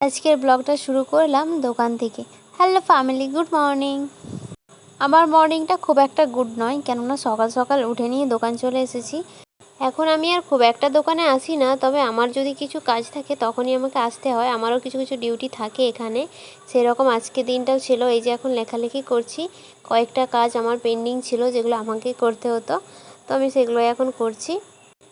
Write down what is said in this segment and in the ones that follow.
আজকের ব্লগটা শুরু করলাম দোকান থেকে। হ্যালো ফ্যামিলি গুড মর্নিং আমার মর্নিংটা খুব একটা গুড নয়, কেননা সকাল সকাল উঠে নিয়ে দোকান চলে এসেছি। এখন আমি আর খুব একটা দোকানে আসি না, তবে আমার যদি কিছু কাজ থাকে তখনই আমাকে আসতে হয়। আমারও কিছু কিছু ডিউটি থাকে এখানে। সেরকম আজকে দিনটাও ছিল, এই যে এখন লেখালেখি করছি। কয়েকটা কাজ আমার পেন্ডিং ছিল যেগুলো আমাকে করতে হতো, তো আমি সেগুলো এখন করছি।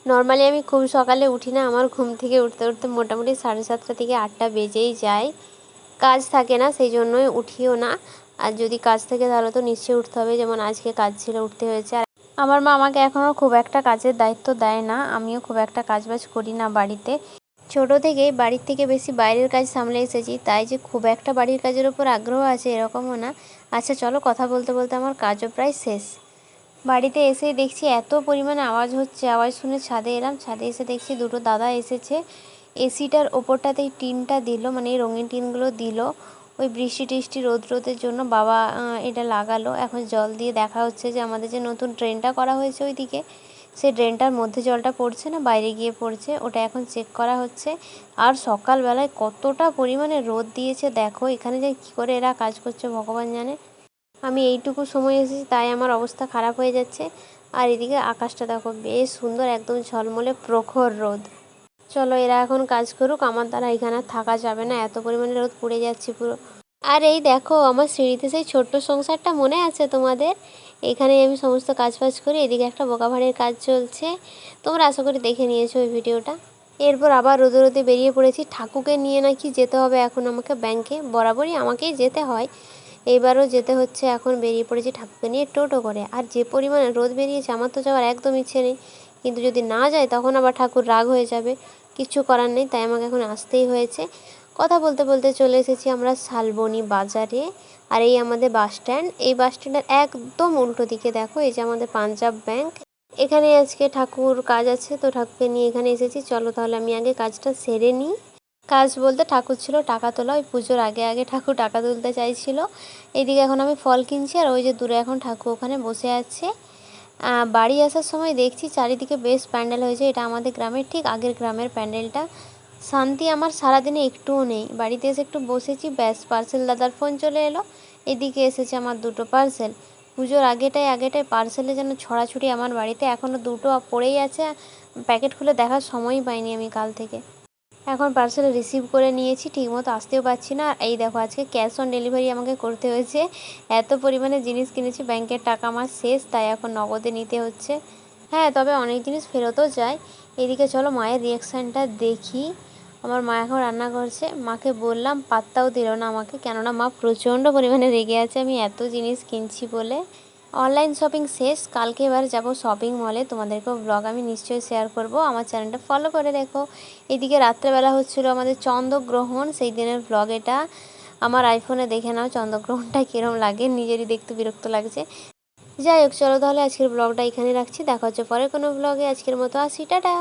নর্মালি আমি খুব সকালে উঠি না, আমার ঘুম থেকে উঠতে উঠতে মোটামুটি সাড়ে সাতটা থেকে আটটা বেজেই যায়। কাজ থাকে না, সেই জন্যই উঠিও না। আর যদি কাজ থাকে তাহলে তো নিশ্চয়ই উঠতে হবে, যেমন আজকে কাজ ছিল, উঠতে হয়েছে। আর আমার মা আমাকে এখনও খুব একটা কাজের দায়িত্ব দেয় না, আমিও খুব একটা কাজবাজ করি না বাড়িতে। ছোট থেকেই বাড়ির থেকে বেশি বাইরের কাজ সামলে এসেছি, তাই যে খুব একটা বাড়ির কাজের ওপর আগ্রহ আছে এরকমও না। আচ্ছা চলো কথা বলতে বলতে আমার কাজও প্রায় শেষ। বাড়িতে এসে দেখছি এত পরিমাণে আওয়াজ হচ্ছে। আওয়াজ শুনে ছাদে এলাম। ছাদে এসে দেখছি দুটো দাদা এসেছে। এসিটার ওপরটাতেই টিনটা দিল মানে এই রঙিন টিনগুলো দিল। ওই বৃষ্টি টিষ্টি রোদ রোদের জন্য বাবা এটা লাগালো। এখন জল দিয়ে দেখা হচ্ছে যে আমাদের যে নতুন ড্রেনটা করা হয়েছে ওইদিকে, সেই ড্রেনটার মধ্যে জলটা পড়ছে না, বাইরে গিয়ে পড়ছে। ওটা এখন চেক করা হচ্ছে। আর সকালবেলায় কতটা পরিমাণে রোদ দিয়েছে দেখো, এখানে যে কী করে এরা কাজ করছে ভগবান জানে। আমি এইটুকু সময় এসেছি, তাই আমার অবস্থা খারাপ হয়ে যাচ্ছে। আর এদিকে আকাশটা দেখো, বেশ সুন্দর একদম ঝলমলে প্রখর রোদ। চলো, এরা এখন কাজ করুক, আমার দ্বারা এখানে থাকা যাবে না, এত পরিমাণে রোদ পুড়ে যাচ্ছে পুরো। আর এই দেখো, আমার সিঁড়িতে সেই ছোট্ট সংসারটা মনে আছে তোমাদের? এখানে আমি সমস্ত কাজ ফাজ করি, এদিকে একটা বোকা ভাড়ের কাজ চলছে। তোমরা আশা করি দেখে নিয়েছো ওই ভিডিওটা। এরপর আবার রোদে রোদে বেরিয়ে পড়েছি ঠাকুকে নিয়ে নাকি যেতে হবে এখন আমাকে ব্যাংকে, বরাবরই আমাকেই যেতে হয়। এইবারও যেতে হচ্ছে, এখন বেরিয়ে পড়েছি ঠাকুরকে নিয়ে টোটো করে। আর যে পরিমাণে রোদ বেরিয়েছে, আমার তো যাওয়ার একদম ইচ্ছে নেই। কিন্তু যদি না যায়, তখন আবার ঠাকুর রাগ হয়ে যাবে। কিছু করার নেই, তাই আমাকে এখন আসতেই হয়েছে। কথা বলতে বলতে চলে এসেছি আমরা শালবনি বাজারে। আর এই আমাদের বাস স্ট্যান্ড। এই বাস স্ট্যান্ডের একদম উল্টো দিকে দেখো, এই যে আমাদের পাঞ্জাব ব্যাংক। এখানে আজকে ঠাকুর কাজ আছে, তো ঠাকুরকে নিয়ে এখানে এসেছি। চলো তাহলে আমি আগে কাজটা সেরে নিই। কাজ বলতে ঠাকুর ছিল টাকা তোলা, ওই পুজোর আগে আগে ঠাকুর টাকা তুলতে চাইছিল। এইদিকে এখন আমি ফল কিনছি আর ওই যে দূরে এখন ঠাকুর ওখানে বসে আছে। বাড়ি আসার সময় দেখছি চারিদিকে বেশ প্যান্ডেল হয়েছে, এটা আমাদের গ্রামের ঠিক আগের গ্রামের প্যান্ডেলটা। শান্তি আমার সারাদিনে একটুও নেই, বাড়িতে এসে একটু বসেছি, ব্যাস পার্সেল দাদার ফোন চলে এলো, এদিকে এসেছে আমার দুটো পার্সেল পুজোর আগেটাই আগেটাই পার্সেলে যেন ছড়াছড়ি আমার বাড়িতে এখনও দুটো পড়েই আছে, প্যাকেট খুলে দেখার সময়ই পাইনি আমি কাল থেকে। এখন পার্সেল রিসিভ করে নিয়েছি, ঠিকমতো আসতেও পারছি না। এই দেখো, আজকে ক্যাশ অন ডেলিভারি আমাকে করতে হয়েছে। এত পরিমাণে জিনিস কিনেছি ব্যাংকের টাকা আমার শেষ, তাই এখন নগদে নিতে হচ্ছে। হ্যাঁ তবে অনেক জিনিস ফেরতও যায়। এদিকে চলো মায়ের রিয়াকশানটা দেখি। আমার মা এখন রান্না করছে। মাকে বললাম, পাত্তাও দিল না আমাকে। কেননা মা প্রচণ্ড পরিমাণে রেগে আছে, আমি এত জিনিস কিনছি বলে। অনলাইন শপিং শেষ। কালকে এবার যাব শপিং মলে তোমাদেরকেও ব্লগ আমি নিশ্চয়ই শেয়ার করব। আমার চ্যানেলটা ফলো করে দেখো এদিকে রাত্রেবেলা হচ্ছিল আমাদের চন্দ্রগ্রহণ, সেই দিনের ব্লগ এটা। আমার আইফোনে দেখে নাও চন্দ্রগ্রহণটা কীরকম লাগে। নিজেরই দেখতে বিরক্ত লাগছে। যাই হোক, চলো তাহলে আজকের ব্লগটা এখানে রাখছি। দেখা হচ্ছে পরে কোনো ব্লগে আজকের মতো আসি। টাটা!